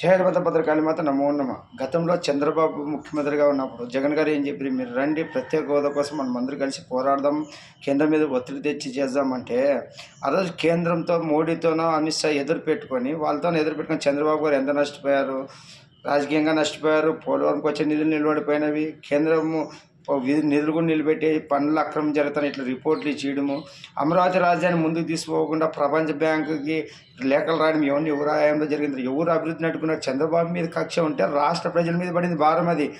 జయర్వత పథకాలు మాత్రం నమో నమ. గతంలో చంద్రబాబు ముఖ్యమంత్రిగా ఉన్నప్పుడు జగన్ గారు ఏం చెప్పారు? మీరు రండి ప్రత్యేక హోదా కోసం మనం అందరూ కలిసి పోరాడదాం కేంద్రం మీద ఒత్తిడి తెచ్చి చేద్దామంటే ఆ రోజు కేంద్రంతో మోడీతోనో అమిత్ షా ఎదురు పెట్టుకొని వాళ్ళతో ఎదురు పెట్టుకొని చంద్రబాబు గారు ఎంత నష్టపోయారు? రాజకీయంగా నష్టపోయారు పోలవరంకి వచ్చే నిధులు నిలబడిపోయినవి కేంద్రము నిధులు కూడా నిలబెట్టి పనులు అక్రమం జరుగుతాయి ఇట్లా రిపోర్ట్లు ఇచ్చేయడము. అమరావతి రాజధాని ముందుకు తీసుకోకుండా ప్రపంచ బ్యాంకుకి లేఖలు రాయడం ఎవరిని ఎవరు ఆయంలో జరిగింది? ఎవరు అభివృద్ధి నట్టుకున్నారు చంద్రబాబు మీద కక్ష ఉంటే రాష్ట్ర ప్రజల మీద పడింది భారం అది.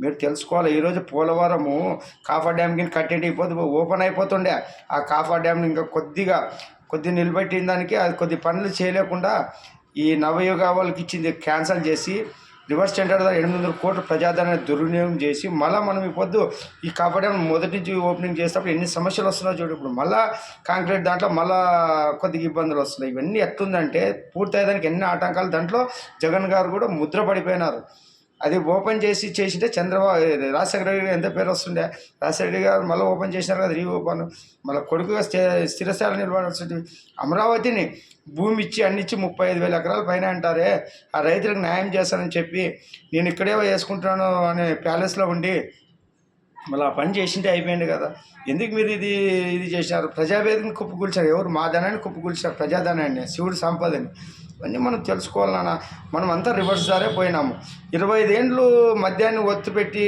మీరు తెలుసుకోవాలి. ఈరోజు పోలవరము కాఫా డ్యామ్ కింద కట్టేటి అయిపోతే ఓపెన్ అయిపోతుండే. ఆ కాఫా డ్యామ్ని ఇంకా కొద్దిగా కొద్దిగా నిలబెట్టిన దానికి అది కొద్ది పనులు చేయలేకుండా ఈ నవయుగ వాళ్ళకి ఇచ్చింది క్యాన్సిల్ చేసి రివర్స్ టెండర్ ద్వారా ఎనిమిది వందల కోట్ల ప్రజాధనాన్ని దుర్వినియోగం చేసి మళ్ళీ మనం ఈ పొద్దు ఈ కాబట్టి మొదటి నుంచి ఓపెనింగ్ చేసేటప్పుడు ఎన్ని సమస్యలు వస్తున్నాయో చూడు ఇప్పుడు. మళ్ళీ కాంక్రీట్ దాంట్లో మళ్ళా కొద్దిగా ఇబ్బందులు వస్తున్నాయి. ఇవన్నీ ఎట్లుందంటే పూర్తయ్యేదానికి ఎన్ని ఆటంకాలు దాంట్లో జగన్ గారు కూడా ముద్ర పడిపోయినారు. అది ఓపెన్ చేసి చేసింటే చంద్రబాబు రాజశేఖర రెడ్డి గారు ఎంత పేరు వస్తుండే? రాజశేఖర రెడ్డి గారు మళ్ళీ ఓపెన్ చేసినారు కదా రీఓపెన్. మళ్ళీ కొడుకుగా స్థిర స్థిరస్థాయిలో నిలబడాల్సింది. అమరావతిని భూమి ఇచ్చి అన్నిచ్చి ముప్పై ఐదు వేల ఎకరాల పైన అంటారే. ఆ రైతులకు న్యాయం చేస్తానని చెప్పి నేను ఇక్కడే వేసుకుంటున్నాను అనే ప్యాలెస్లో ఉండి మళ్ళీ ఆ పని చేసింటే అయిపోయింది కదా. ఎందుకు మీరు ఇది ఇది చేసినారు? ప్రజావేదికని కుప్పకూల్చారు. ఎవరు మా ధనాన్ని కుప్పకూల్చారు ప్రజాధనాన్ని శివుడు సంపదని. ఇవన్నీ మనం తెలుసుకోవాలన్నా మనం అంతా రివర్స్ దారే పోయినాము. ఇరవై ఐదేండ్లు మద్యాన్ని ఒత్తు పెట్టి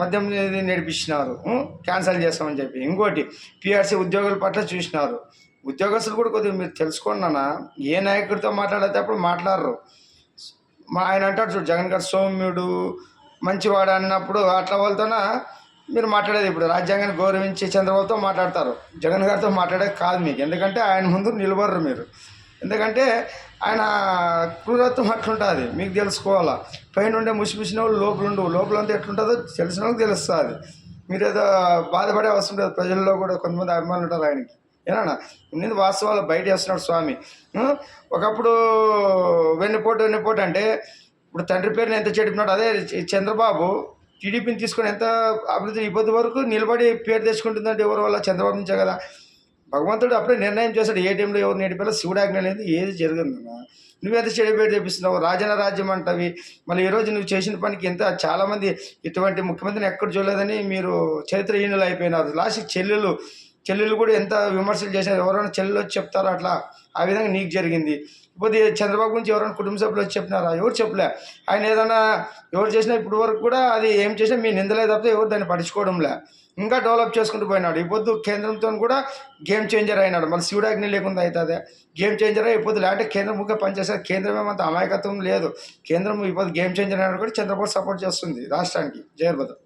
మద్యం ఇది నడిపించినారు క్యాన్సల్ చేస్తామని చెప్పి. ఇంకోటి పిఆర్సీ ఉద్యోగుల పట్ల చూసినారు. ఉద్యోగస్తులు కూడా కొద్దిగా మీరు తెలుసుకోండి నాన్న. ఏ నాయకుడితో మాట్లాడేటప్పుడు మాట్లాడరు. మా ఆయన అంటాడు చూడు జగన్ గారు సౌమ్యుడు మంచివాడు అన్నప్పుడు అట్లా వాళ్ళతోన మీరు మాట్లాడేది ఇప్పుడు. రాజ్యాంగాన్ని గౌరవించి చంద్రబాబుతో మాట్లాడతారు. జగన్ గారితో మాట్లాడేది కాదు మీకు. ఎందుకంటే ఆయన ముందు నిలబడరు మీరు. ఎందుకంటే ఆయన క్రూరత్వం అట్లుంటుంది మీకు తెలుసుకోవాలా. పైన ఉండే ముసిముసిన వాళ్ళు లోపల ఉండవు లోపలంతా ఎట్లుంటుందో తెలిసిన వాళ్ళకి తెలుస్తుంది. మీరు ఏదో బాధపడే అవసరం లేదు. ప్రజల్లో కూడా కొంతమంది అభిమానులు ఉంటారు ఆయనకి. ఏనా నేను వాస్తవాలు. బయట వేస్తున్నాడు స్వామి. ఒకప్పుడు వెన్నుపోటు వెన్నుపోటు అంటే ఇప్పుడు తండ్రి పేరుని ఎంత చెడిపినాడు అదే చంద్రబాబు టీడీపీని తీసుకొని ఎంత అభివృద్ధి ఇబ్బంది వరకు నిలబడి పేరు తెచ్చుకుంటుందంటే ఎవరి వల్ల? చంద్రబాబు నుంచే కదా. భగవంతుడు అప్పుడే నిర్ణయం చేశాడు ఏ టైంలో ఎవరు నేడిపోయాలో శివుడు ఆజ్ఞ లేదు ఏది జరిగిందన్నా నువ్వెంత చెడు పేరు తెప్పిస్తున్నావు రాజన రాజ్యం అంటవి. మళ్ళీ ఈరోజు నువ్వు చేసిన పనికి ఎంత చాలామంది ఇటువంటి ముఖ్యమంత్రిని ఎక్కడ చూడలేదని మీరు చరిత్రహీనులు అయిపోయినారు. లాస్ట్ చెల్లెలు చెల్లెలు కూడా ఎంత విమర్శలు చేశారు ఎవరైనా చెల్లెలు వచ్చి చెప్తారో అట్లా? ఆ విధంగా నీకు జరిగింది. ఇప్పుడు చంద్రబాబు గురించి ఎవరైనా కుటుంబ సభ్యులు వచ్చి చెప్పినారా? ఎవరు చెప్పలే. ఆయన ఏదైనా ఎవరు చేసినా ఇప్పుడు వరకు కూడా అది ఏం చేసినా మీ నిందలే తప్పితే ఎవరు దాన్ని పట్టించుకోవడంలే. ఇంకా డెవలప్ చేసుకుంటూ పోయినాడు. ఈ పొద్దు కేంద్రంతో కూడా గేమ్ చేంజర్ అయినాడు. మళ్ళీ శివుడాగ్ని లేకుండా అవుతుంది గేమ్ చేంజర్ అయిపోతుంది లేకపోతే కేంద్రం ముఖ్య పనిచేస్తారు కేంద్రం ఏమంత అమాయకత్వం లేదు. కేంద్రం ఇప్పుడు గేమ్ చేంజర్ అయినాడు కూడా చంద్రబాబు సపోర్ట్ చేస్తుంది రాష్ట్రానికి. జయర్బద్ర